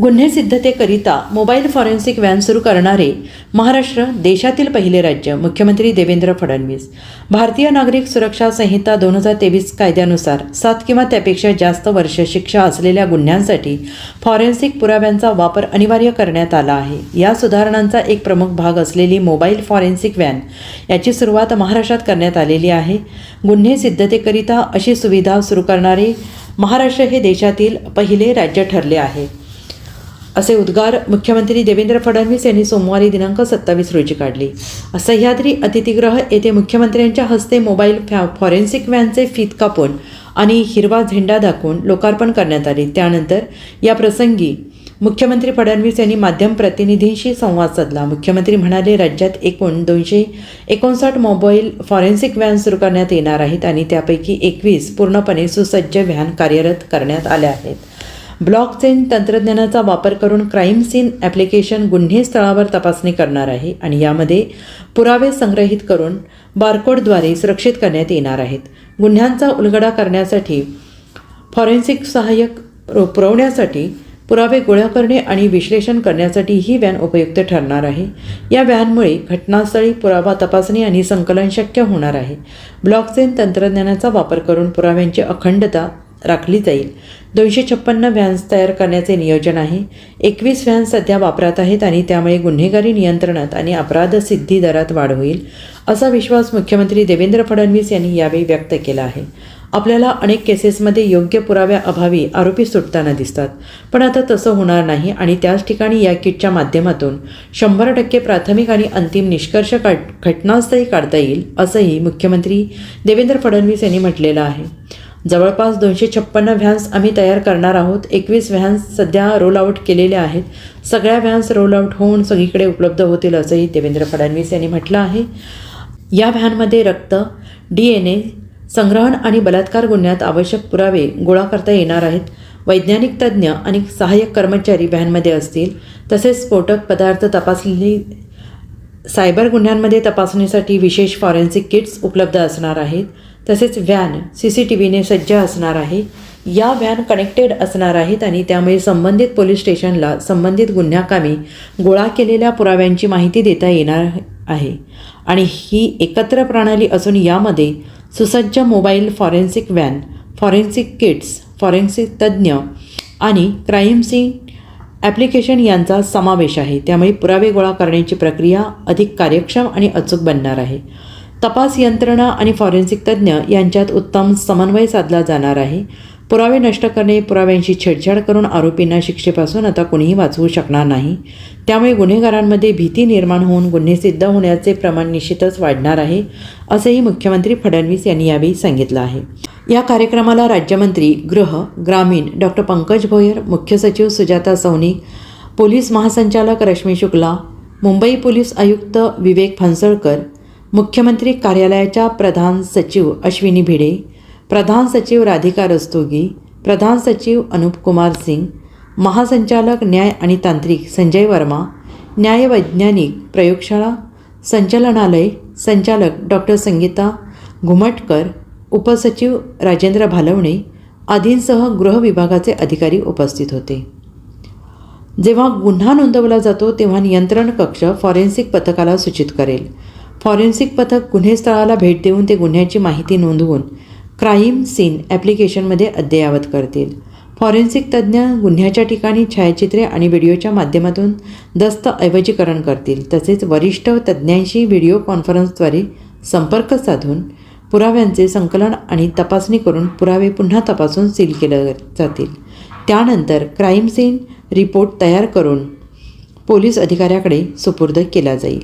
गुन्हे सिद्धतेकरिता mobile forensic van सुरू करणारे महाराष्ट्र देशातील पहिले राज्य मुख्यमंत्री देवेंद्र फडणवीस. भारतीय नागरिक सुरक्षा संहिता दोन हजार तेवीस कायद्यानुसार सात किंवा त्यापेक्षा जास्त वर्ष शिक्षा असलेल्या गुन्ह्यांसाठी फॉरेन्सिक पुराव्यांचा वापर अनिवार्य करण्यात आला आहे. या सुधारणांचा एक प्रमुख भाग असलेली मोबाईल फॉरेन्सिक व्हॅन याची सुरुवात महाराष्ट्रात करण्यात आलेली आहे. गुन्हे सिद्धतेकरिता अशी सुविधा सुरू करणारे महाराष्ट्र हे देशातील पहिले राज्य ठरले आहे. असे उद्गार मुख्यमंत्री देवेंद्र फडणवीस यांनी सोमवारी दिनांक सत्तावीस रोजी काढले. सह्याद्री अतिथीगृह येथे मुख्यमंत्र्यांच्या हस्ते मोबाईल फॅ फॉरेन्सिक व्हॅनचे फीत कापून आणि हिरवा झेंडा दाखवून लोकार्पण करण्यात आले. त्यानंतर या प्रसंगी मुख्यमंत्री फडणवीस यांनी माध्यम प्रतिनिधींशी संवाद साधला. मुख्यमंत्री म्हणाले राज्यात एकूण दोनशे एकोणसाठ मोबाईल फॉरेन्सिक व्हॅन सुरू करण्यात येणार आहेत आणि त्यापैकी एकवीस पूर्णपणे सुसज्ज व्हॅन कार्यरत करण्यात आल्या आहेत. ब्लॉकचेन तंत्रज्ञानाचा वापर करून क्राईम सीन ॲप्लिकेशन गुन्हे स्थळावर तपासणी करणार आहे आणि यामध्ये पुरावे संग्रहित करून बारकोडद्वारे सुरक्षित करण्यात येणार आहेत. गुन्ह्यांचा उलगडा करण्यासाठी फॉरेन्सिक सहाय्यक पुरवण्यासाठी पुरावे गोळा करणे आणि विश्लेषण करण्यासाठी ही व्हॅन उपयुक्त ठरणार आहे. या व्हॅनमुळे घटनास्थळी पुरावा तपासणी आणि संकलन शक्य होणार आहे. ब्लॉकचेन तंत्रज्ञानाचा वापर करून पुराव्यांची अखंडता राखली जाईल. दोनशे छप्पन्न व्हॅन्स तयार करण्याचे नियोजन आहे. एकवीस व्हॅन्स सध्या वापरात आहेत आणि त्यामुळे गुन्हेगारी नियंत्रणात आणि अपराध सिद्धी दरात वाढ होईल असा विश्वास मुख्यमंत्री देवेंद्र फडणवीस यांनी यावेळी व्यक्त केला आहे. आपल्याला अनेक केसेसमध्ये योग्य पुराव्याअभावी आरोपी सुटताना दिसतात पण आता तसं होणार नाही आणि त्याच ठिकाणी या किटच्या माध्यमातून शंभर टक्के प्राथमिक आणि अंतिम निष्कर्ष काढ घटनास्थळी काढता येईल असंही मुख्यमंत्री देवेंद्र फडणवीस यांनी म्हटलेलं आहे. जवळपास दोनशे छप्पन्न व्हॅन्स आम्ही तयार करणार आहोत. एकवीस व्हॅन्स सध्या रोल आऊट केलेल्या आहेत. सगळ्या व्हॅन्स रोल आऊट होऊन सगळीकडे उपलब्ध होतील असंही देवेंद्र फडणवीस यांनी म्हटलं आहे. या व्हॅनमध्ये रक्त डी एन ए संग्रहण आणि बलात्कार गुन्ह्यात आवश्यक पुरावे गोळा करता येणार आहेत. वैज्ञानिक तज्ज्ञ आणि सहाय्यक कर्मचारी व्हॅनमध्ये असतील. तसेच स्फोटक पदार्थ तपासलेली सायबर गुन्ह्यांमध्ये तपासणीसाठी विशेष फॉरेन्सिक किट्स उपलब्ध असणार आहेत. तसेच व्हॅन सी सी टी व्हीने सज्ज असणार आहे. या व्हॅन कनेक्टेड असणार आहेत आणि त्यामुळे संबंधित पोलीस स्टेशनला संबंधित गुन्ह्याकामी गोळा केलेल्या पुराव्यांची माहिती देता येणार आहे. आणि ही एकत्र प्रणाली असून यामध्ये सुसज्ज mobile forensic van forensic kits forensic तज्ज्ञ आणि क्राईम सीन ॲप्लिकेशन यांचा समावेश आहे. त्यामुळे पुरावे गोळा करण्याची प्रक्रिया अधिक कार्यक्षम आणि अचूक बनणार आहे. तपास यंत्रणा आणि फॉरेन्सिक तज्ज्ञ यांच्यात उत्तम समन्वय साधला जाणार आहे. पुरावे नष्ट करणे पुराव्यांशी छेडछाड करून आरोपींना शिक्षेपासून आता कुणीही वाचवू शकणार नाही. त्यामुळे गुन्हेगारांमध्ये भीती निर्माण होऊन गुन्हे सिद्ध होण्याचे प्रमाण निश्चितच वाढणार आहे असंही मुख्यमंत्री फडणवीस यांनी यावेळी सांगितलं आहे. या कार्यक्रमाला राज्यमंत्री गृह ग्रामीण डॉक्टर पंकज भोयर मुख्य सचिव सुजाता सौनिक पोलीस महासंचालक रश्मी शुक्ला मुंबई पोलीस आयुक्त विवेक फणसळकर मुख्यमंत्री कार्यालयाच्या प्रधान सचिव अश्विनी भिडे प्रधान सचिव राधिका रस्तोगी प्रधान सचिव अनुप कुमार सिंग महासंचालक न्याय आणि तांत्रिक संजय वर्मा न्यायवैज्ञानिक प्रयोगशाळा संचालनालय संचालक डॉक्टर संगीता घुमटकर उपसचिव राजेंद्र भालवणे आदींसह गृह विभागाचे अधिकारी उपस्थित होते. जेव्हा गुन्हा नोंदवला जातो तेव्हा नियंत्रण कक्ष फॉरेन्सिक पथकाला सूचित करेल. फॉरेन्सिक पथक गुन्हेस्थळाला भेट देऊन ते गुन्ह्याची माहिती नोंदवून क्राईम सीन ॲप्लिकेशनमध्ये अद्ययावत करतील. फॉरेन्सिक तज्ज्ञ गुन्ह्याच्या ठिकाणी छायाचित्रे आणि व्हिडिओच्या माध्यमातून दस्तऐवजीकरण करतील. तसेच वरिष्ठ तज्ज्ञांशी व्हिडिओ कॉन्फरन्सद्वारे संपर्क साधून पुराव्यांचे संकलन आणि तपासणी करून पुरावे पुन्हा तपासून सील केले जातील. त्यानंतर क्राईम सीन रिपोर्ट तयार करून पोलीस अधिकाऱ्याकडे सुपूर्द केला जाईल.